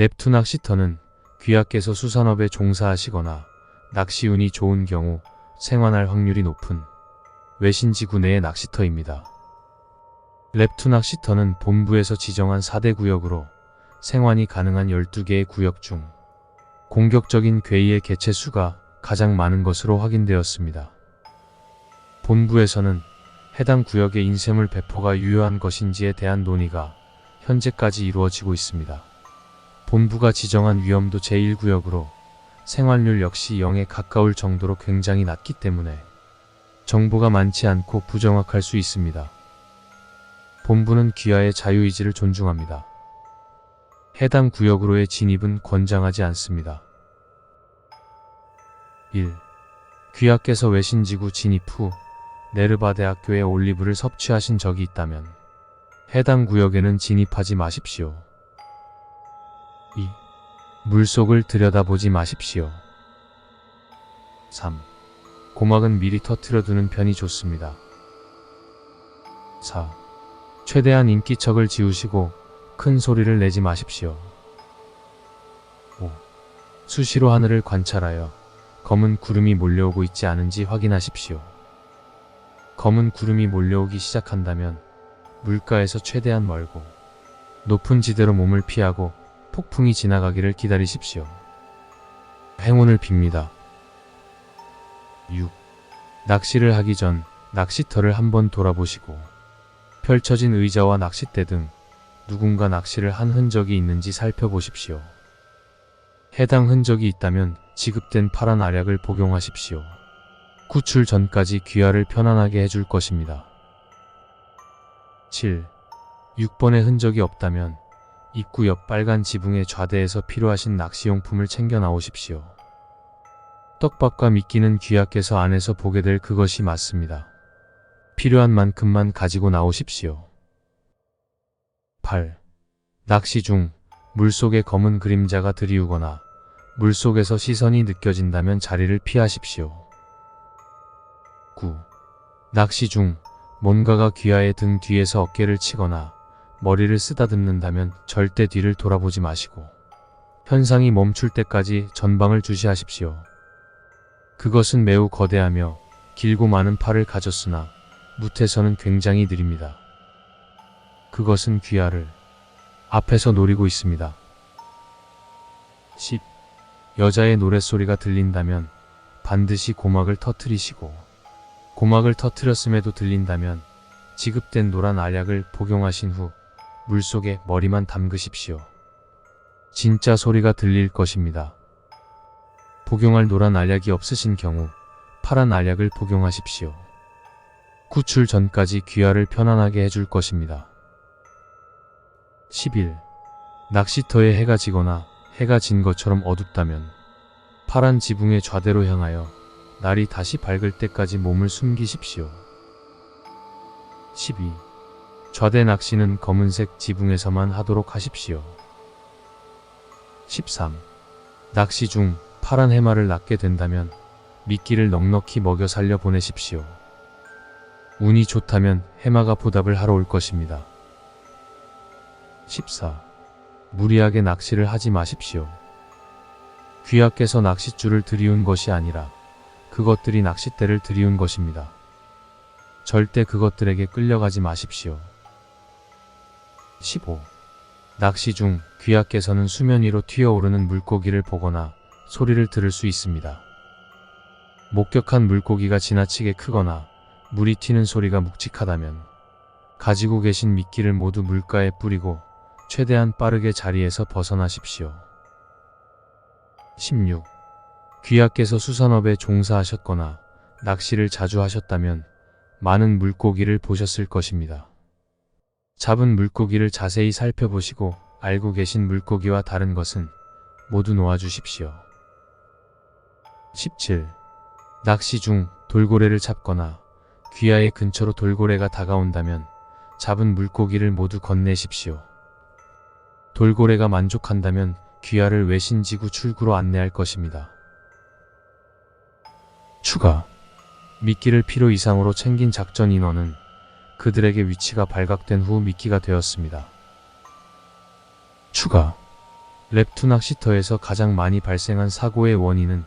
넵투 낚시터는 귀하께서 수산업에 종사하시거나 낚시운이 좋은 경우 생활할 확률이 높은 외신지구 내의 낚시터입니다. 랩투 낚시터는 본부에서 지정한 4대 구역으로 생환이 가능한 12개의 구역 중 공격적인 괴이의 개체 수가 가장 많은 것으로 확인되었습니다. 본부에서는 해당 구역의 인쇄물 배포가 유효한 것인지에 대한 논의가 현재까지 이루어지고 있습니다. 본부가 지정한 위험도 제1구역으로 생활률 역시 0에 가까울 정도로 굉장히 낮기 때문에 정보가 많지 않고 부정확할 수 있습니다. 본부는 귀하의 자유의지를 존중합니다. 해당 구역으로의 진입은 권장하지 않습니다. 1. 귀하께서 외신지구 진입 후 네르바 대학교의 올리브를 섭취하신 적이 있다면 해당 구역에는 진입하지 마십시오. 2. 물속을 들여다보지 마십시오. 3. 고막은 미리 터트려두는 편이 좋습니다. 4. 최대한 인기척을 지우시고 큰 소리를 내지 마십시오. 5. 수시로 하늘을 관찰하여 검은 구름이 몰려오고 있지 않은지 확인하십시오. 검은 구름이 몰려오기 시작한다면 물가에서 최대한 멀고 높은 지대로 몸을 피하고 폭풍이 지나가기를 기다리십시오. 행운을 빕니다. 6. 낚시를 하기 전 낚시터를 한번 돌아보시고 펼쳐진 의자와 낚싯대 등 누군가 낚시를 한 흔적이 있는지 살펴보십시오. 해당 흔적이 있다면 지급된 파란 알약을 복용하십시오. 구출 전까지 귀하를 편안하게 해줄 것입니다. 7. 6번의 흔적이 없다면 입구 옆 빨간 지붕의 좌대에서 필요하신 낚시용품을 챙겨 나오십시오. 떡밥과 미끼는 귀하께서 안에서 보게 될 그것이 맞습니다. 필요한 만큼만 가지고 나오십시오. 8. 낚시 중 물속에 검은 그림자가 들이우거나 물속에서 시선이 느껴진다면 자리를 피하십시오. 9. 낚시 중 뭔가가 귀하의 등 뒤에서 어깨를 치거나 머리를 쓰다듬는다면 절대 뒤를 돌아보지 마시고 현상이 멈출 때까지 전방을 주시하십시오. 그것은 매우 거대하며 길고 많은 팔을 가졌으나 무태서는 굉장히 느립니다. 그것은 귀하를 앞에서 노리고 있습니다. 10. 여자의 노랫소리가 들린다면 반드시 고막을 터트리시고 고막을 터트렸음에도 들린다면 지급된 노란 알약을 복용하신 후 물속에 머리만 담그십시오. 진짜 소리가 들릴 것입니다. 복용할 노란 알약이 없으신 경우 파란 알약을 복용하십시오. 구출 전까지 귀하를 편안하게 해줄 것입니다. 11. 낚시터에 해가 지거나 해가 진 것처럼 어둡다면 파란 지붕의 좌대로 향하여 날이 다시 밝을 때까지 몸을 숨기십시오. 12. 좌대 낚시는 검은색 지붕에서만 하도록 하십시오. 13. 낚시 중 파란 해마를 낚게 된다면 미끼를 넉넉히 먹여 살려 보내십시오. 운이 좋다면 해마가 보답을 하러 올 것입니다. 14. 무리하게 낚시를 하지 마십시오. 귀하께서 낚싯줄을 들이운 것이 아니라 그것들이 낚싯대를 들이운 것입니다. 절대 그것들에게 끌려가지 마십시오. 15. 낚시 중 귀하께서는 수면 위로 튀어오르는 물고기를 보거나 소리를 들을 수 있습니다. 목격한 물고기가 지나치게 크거나 물이 튀는 소리가 묵직하다면 가지고 계신 미끼를 모두 물가에 뿌리고 최대한 빠르게 자리에서 벗어나십시오. 16. 귀하께서 수산업에 종사하셨거나 낚시를 자주 하셨다면 많은 물고기를 보셨을 것입니다. 잡은 물고기를 자세히 살펴보시고 알고 계신 물고기와 다른 것은 모두 놓아주십시오. 17. 낚시 중 돌고래를 잡거나 귀하의 근처로 돌고래가 다가온다면 잡은 물고기를 모두 건네십시오. 돌고래가 만족한다면 귀하를 외신지구 출구로 안내할 것입니다. 추가 미끼를 필요 이상으로 챙긴 작전 인원은 그들에게 위치가 발각된 후 미끼가 되었습니다. 추가 랩투 낚시터에서 가장 많이 발생한 사고의 원인은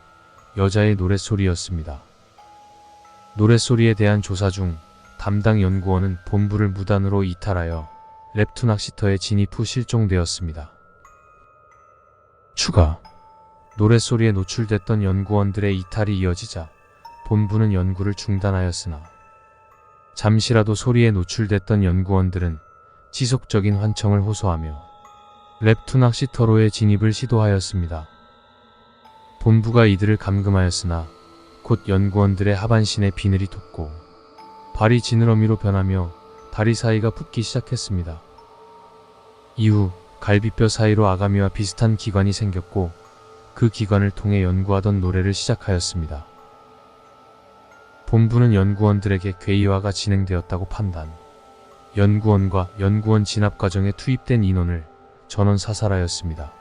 여자의 노랫소리였습니다. 노랫소리에 대한 조사 중 담당 연구원은 본부를 무단으로 이탈하여 랩투 낚시터에 진입 후 실종되었습니다. 추가 노랫소리에 노출됐던 연구원들의 이탈이 이어지자 본부는 연구를 중단하였으나 잠시라도 소리에 노출됐던 연구원들은 지속적인 환청을 호소하며 랩투 낚시터로의 진입을 시도하였습니다. 본부가 이들을 감금하였으나 곧 연구원들의 하반신에 비늘이 돋고 발이 지느러미로 변하며 다리 사이가 붓기 시작했습니다. 이후 갈비뼈 사이로 아가미와 비슷한 기관이 생겼고 그 기관을 통해 연구하던 노래를 시작하였습니다. 본부는 연구원들에게 괴이화가 진행되었다고 판단. 연구원과 연구원 진압 과정에 투입된 인원을 전원 사살하였습니다.